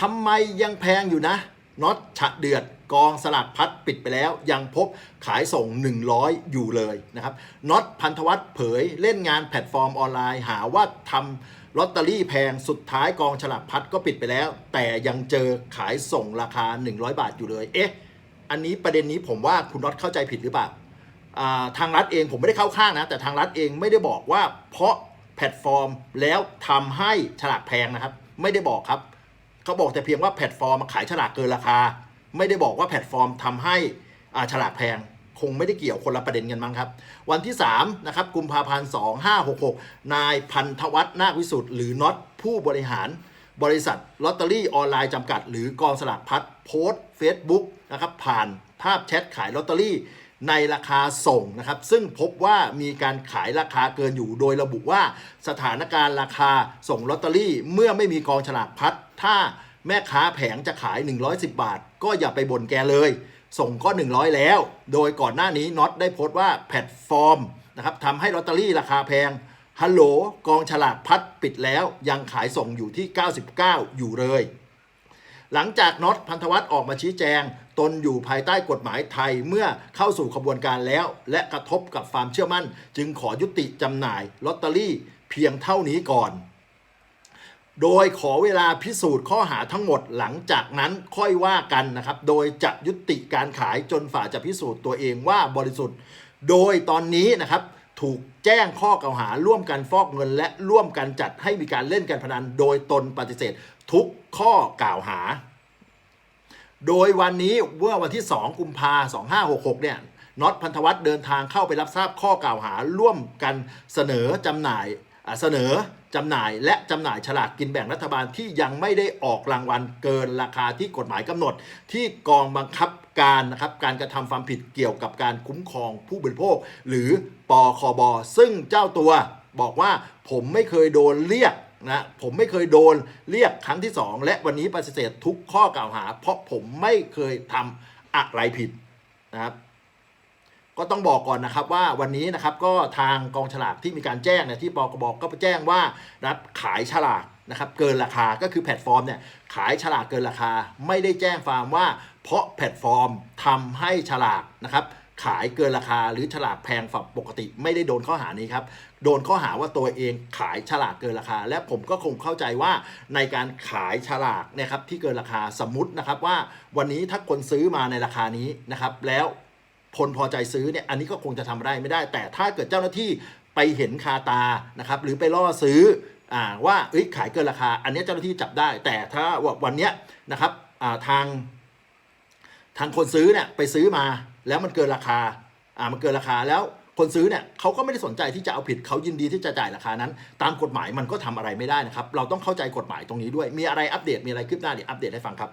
ทำไมยังแพงอยู่นะน็อตฉะเดือดกองสลากพัดปิดไปแล้ว ยังพบขายส่ง 100 อยู่เลยนะครับน็อตพันธวัฒน์เผยเล่นงานแพลตฟอร์มออนไลน์ หาว่าทำลอตเตอรี่แพงสุดท้ายกองฉลากพัดก็ปิดไปแล้ว แต่ยังเจอขายส่งราคา 100 บาทอยู่เลย เอ๊ะ อันนี้ประเด็นนี้ผมว่าคุณน็อตเข้าใจผิดหรือเปล่าอ่าทางรัฐเองผมไม่ได้เข้าข้างนะ แต่ทางรัฐเองไม่ได้บอกว่าเพราะแพลตฟอร์มแล้วทำให้ฉลากแพงนะครับ ไม่ได้บอกครับ เขาบอกแต่เพียงว่าแพลตฟอร์มขายฉลากเกินราคา ไม่ได้บอกว่าแพลตฟอร์มทำให้ฉลากแพงคงไม่ได้เกี่ยวคนละประเด็นกันมั้งครับ วันที่3นะครับกุมภาพันธ์2566 นายพันธวัฒน์นาควิสุทธ์หรือน็อตผู้บริหาร บริษัทลอตเตอรี่ออนไลน์จำกัด หรือกองสลากพัดโพสต์ Facebook นะครับผ่านภาพแชทขายลอตเตอรี่ ในราคาส่งนะครับ ซึ่งพบว่ามีการขายราคาเกินอยู่ โดยระบุว่าสถานการณ์ราคาส่งลอตเตอรี่ เมื่อไม่มีกองฉลากพัด ถ้าแม่ค้าแผงจะขาย 110 บาท ก็อย่าไปบ่นแกเลย ส่งก็ 100 แล้ว โดยก่อนหน้านี้น็อตได้โพสต์ว่าแพลตฟอร์มนะครับทำให้ลอตเตอรี่ราคาแพงฮัลโหลกองฉลากพัดปิดแล้ว ยังขายส่งอยู่ที่ 99 อยู่เลย หลังจากน็อตพันธวัฒน์ออกมาชี้แจง ตนอยู่ภายใต้กฎหมายไทยเมื่อเข้าสู่ขบวนการแล้ว และกระทบกับความเชื่อมั่น จึงขอยุติจำหน่ายลอตเตอรี่เพียงเท่านี้ก่อน โดยขอเวลาพิสูจน์ข้อหาทั้งหมดหลังจากนั้นค่อยว่ากันนะครับ โดยจะยุติการขายจนฝ่าจะพิสูจน์ตัวเองว่าบริสุทธิ์ โดยตอนนี้นะครับ ถูกแจ้งข้อกล่าวหาร่วมกันฟอกเงิน และร่วมกันจัดให้มีการเล่นการพนัน โดยตนปฏิเสธ ทุกข้อกล่าวหา โดยวันนี้เมื่อวันที่ 2 กุมภา2566 เนี่ยน็อตพันธวัฒน์เดินทางเข้าไปรับทราบข้อกล่าวหาร่วมกันเสนอจำหน่ายเสนอ จำหน่ายและจำหน่ายฉลากกินแบ่งรัฐบาลที่ยังไม่ได้ออกรางวัลเกินราคาที่กฎหมายกำหนด ที่กองบังคับการนะครับการกระทำความผิดเกี่ยวกับการคุ้มครองผู้บริโภค หรือปอคบซึ่งเจ้าตัวบอกว่าผมไม่เคยโดนเรียกนะผมไม่เคยโดนเรียกครั้งที่ 2 และวันนี้ปฏิเสธทุกข้อกล่าวหา เพราะผมไม่เคยทำอะไรผิดนะครับ ก็ต้องบอกก่อนนะครับว่าวันนี้นะครับก็ทางกองฉลากที่มีการแจ้งเนี่ยที่ปกบก็ไปแจ้งว่ารับขายฉลากนะครับเกินราคาก็คือแพลตฟอร์มเนี่ยขายฉลากเกินราคา ไม่ได้แจ้งฟาร์มว่า เพราะแพลตฟอร์มทำให้ฉลากนะครับขายเกินราคาหรือฉลากแพงฝับปกติ ไม่ได้โดนข้อหานี้ครับ โดนข้อหาว่าตัวเองขายฉลากเกินราคา และผมก็คงเข้าใจว่าในการขายฉลากเนะครับที่เกินราคาสมมตินะครับว่าวันนี้ถ้าคนซื้อมาในราคานี้นะครับแล้ว คนพอใจซื้อเนี่ยอันนี้ก็คงจะทำได้ไม่ได้ แต่ถ้าเกิดเจ้าหน้าที่ไปเห็นคาตานะครับหรือไปล่อซื้ออ่าว่าเอ้ยขายเกินราคา อันนี้เจ้าหน้าที่จับได้ แต่ถ้าวันเนี้ยนะครับอ่าทางทางคนซื้อเนี่ยไปซื้อมาแล้วมันเกินราคาอ่ามันเกินราคาแล้วคนซื้อเนี่ยเขาก็ไม่ได้สนใจที่จะเอาผิดเขายินดีที่จะจ่ายราคานั้น ตามกฎหมายมันก็ทำอะไรไม่ได้นะครับ เราต้องเข้าใจกฎหมายตรงนี้ด้วย มีอะไรอัปเดตมีอะไรคืบหน้าเดี๋ยวอัปเดตให้ฟังครับ